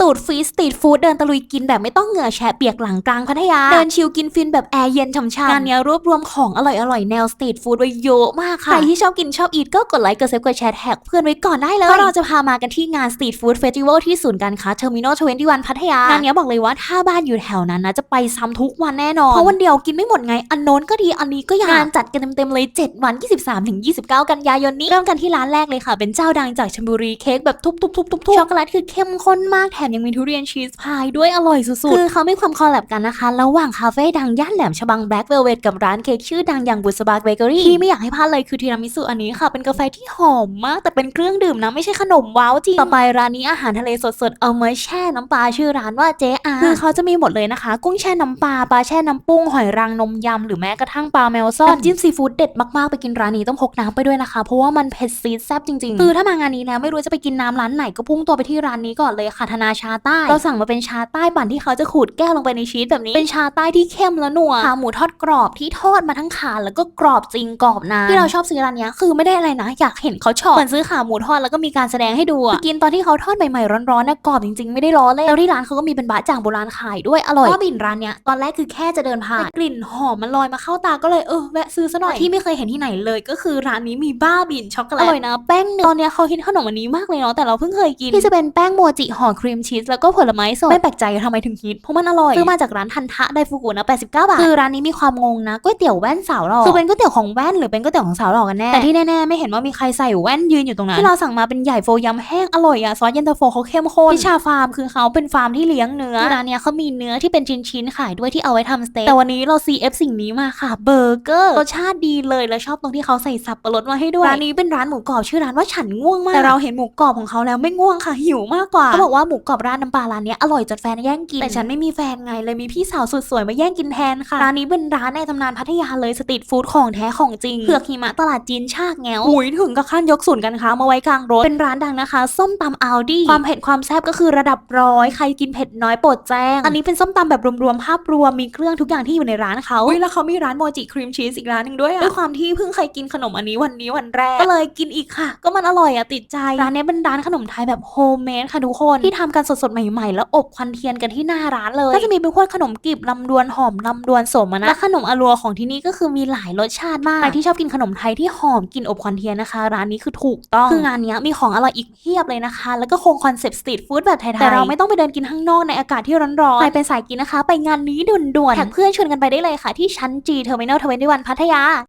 ตูดฟีสตรีทฟู้ดเดินตะลุยกินแบบไม่ต้องเหงื่อแฉะเปียกหลังกลางพัทยา เดินชิลกินฟินแบบแอร์เย็นช่ำๆงานเนี้ยรวบรวมของอร่อยๆ แนวสตรีทฟู้ดไว้เยอะมากค่ะ ใครที่ชอบกินชอบอีทก็กดไลค์กดเซฟกดแชร์แท็กเพื่อนไว้ก่อนได้เลยก็เราจะพามากันที่งานสตรีทฟู้ดเฟสติวัลที่ศูนย์การค้าเทอร์มินอลทเวนตี้วันพัทยางานเนี้ยบอกเลยว่าถ้าบ้านอยู่แถวนั้นนะจะไปซ้ำทุกวันแน่นอนเพราะวันเดียวกินไม่หมดไงอันโน้นก็ดีอันนี้ก็อยากงานจัดกันเต็มๆเลย 7 วัน 23ถึง29 กันยายนนี้เริ่มกันที่ร้านแรกเลยค่ะ เป็นเจ้าดังจากชลบุรีเค้กแบบทุบๆๆๆช็อกโกแลตคือเข้มข้นมากแถมยังมีทุเรียนชีสพายด้วยอร่อยสุดๆ คือเขาไม่ความคอลแลบกันนะคะ ระหว่างคาเฟ่ดังย่านแหลมฉบังแบล็กเวลเวทกับร้านเค้กชื่อดังอย่างบุษบาเบเกอรี่ที่ไม่อยากให้พลาดเลยคือทีรามิสุอันนี้ค่ะ เป็นกาแฟที่หอมมาก แต่เป็นเครื่องดื่มนะ ไม่ใช่ขนมว้าวจริง ต่อไปร้านนี้อาหารทะเลสดๆ เอามาแช่น้ำปลาชื่อร้านว่าเจ๊อาคือเขาจะมีหมดเลยนะคะ กุ้งแช่น้ำปลาปลาแช่น้ำปุ้งหอยรางนมยำหรือแม้กระทั่งปลาแมวซ่อนน้ำจิ้มซีฟู้ดเด็ดมากๆไปกินร้านนี้ต้องพกน้ำไปด้วยนะคะ เพราะว่ามันเผ็ดซีดแซ่บจริงๆคือถ้ามางานนี้แล้วไม่รู้จะไปกินน้ำร้านไหนก็พุ่งตัวไปที่ร้านนี้ก่อนเลยค่ะธนาชาใต้ เราสั่งมาเป็นชาใต้ปั่นที่เขาจะขูดแก้วลงไปในชีสแบบนี้ เป็นชาใต้ที่เข้มและนัวขาหมูทอดกรอบที่ทอดมาทั้งขาแล้วก็กรอบจริงกรอบนานที่เราชอบซื้อร้านเนี้ยคือไม่ได้อะไรนะ อยากเห็นเขาชอบเหมือนซื้อขาหมูทอดแล้วก็มีการแสดงให้ดูอะคือกินตอนที่เขาทอดใหม่ๆร้อนๆนะกรอบจริงๆไม่ได้ร้อนเลยแล้วที่ร้านเขาก็มีเป็นบะจ่างโบราณขายด้วยอร่อยว่าบิ่นร้านเนี้ยตอนแรกคือแค่จะเดินผ่านแต่กลิ่นหอมมันลอยมาเข้าตาก็เลยเออแวะซื้อซะหน่อยที่ไม่เคยเห็นที่ไหนเลยก็คือร้านนี้มีบ้าบิ่นช็อกโกแลตอร่อยนะแป้งเนยตอนเนี้ยเขาฮิตขนมอันนี้มากเลยเนาะแต่เราเพิ่งเคยกินที่จะเป็นแป้งโมจิห่อครีมชีสแล้วก็ผลไม้สด ไม่แปลกใจทำไมถึงฮิตเพราะมันอร่อยซื้อมาจากร้านทันทะไดฟูกุนะ 89 บาท คือร้านนี้มีความงงนะก๋วยเตี๋ยวแว่นสาวหล่อคือเป็นก๋วยเตี๋ยวของแว่นหรือเป็นก๋วยเตี๋ยวของสาวหล่อกันแน่แต่ที่แน่ๆไม่เห็นว่ามีใครใส่แว่นยืนอยู่ตรงนั้นที่เราสั่งมาเป็นใหญ่โฟยำแห้งอร่อยอะซอสเย็นตาโฟเขาเข้มข้นพิชาฟาร์มคือเขาเป็นฟาร์มที่เลี้ยงเนื้อที่ร้านเนี้ยเขามีเนื้อที่เป็นชิ้นๆขายด้วยที่เอาไว้ทำสเต็กแต่วันนี้เรา CF สิ่งนี้มาค่ะเบอร์เกอร์รสชาติดีเลยแล้วชอบตรงที่เขาใส่สับปะรดมาให้ด้วยร้านนี้เป็นร้านหมูกรอบชื่อร้านว่าฉันง่วงมากแต่เราเห็นหมูกรอบของเขาแล้วไม่ง่วงค่ะหิวมากกว่าเขาบอกว่าหมูกรอบร้านน้ำปลาร้านเนี้ยอร่อยจนแฟนแย่งกิน แต่ฉันไม่มีแฟนไงเลยมีพี่สาวสุดสวยมาแย่งกินแทนค่ะ ร้านนี้เป็นร้านในตำนานพัทยาเลยสตรีทฟู้ดของแท้ของจริงเผือกหิมะตลาดจีนชากแงวหุยถึงกับขั้นยกศูนย์การค้ามาไว้กลางรถ เป็นร้านดังนะคะ ส้มตำอัลดี้ความเผ็ดความแซ่บก็คือระดับร้อยใครกินเผ็ดน้อยโปรดแจ้ง อันนี้เป็นส้มตำแบบรวมๆภาพรวมมีเครื่องทุกอย่างที่อยู่ในร้านเขาอุ้ยแล้วเขามีร้านโมจิครีมชีสอีกร้านหนึงด้วยอะด้วยความที่เพิ่งเคยกินขนมอันนี้วันนี้วันแรกก็เลยกินอีกค่ะ ก็มันอร่อยอะติดใจร้านนี้เป็นร้านขนมไทยแบบโฮมเมดค่ะทุกคนที่ทำกันสดๆใหม่ๆ แล้วอบควันเทียนกันที่หน้าร้านเลย ก็จะมีเป็นพวกขนมกลีบลำดวนหอมลำดวนสมอะนะและขนมอรัวของที่นี่ก็คือมีหลายรสชาติมากใครที่ชอบกินขนมไทยที่หอมกลินอบควันเทียนนะคะ ร้านนี้คือถูกต้องคืองานเนี้ยมีของอร่อยอีกเพียบเลยนะคะ แล้วก็คงคอนเซ็ปต์สตรีทฟู้ดแบบไทยๆแต่เราไม่ต้องไปเดินกินข้างนอกในอากาศที่ร้อนๆใครเป็นสายกินนะคะ ไปงานนี้ด่วนๆแท็กเพื่อนชวนกันไปได้เลยค่ะที่ชั้น G Terminal 21พัทยา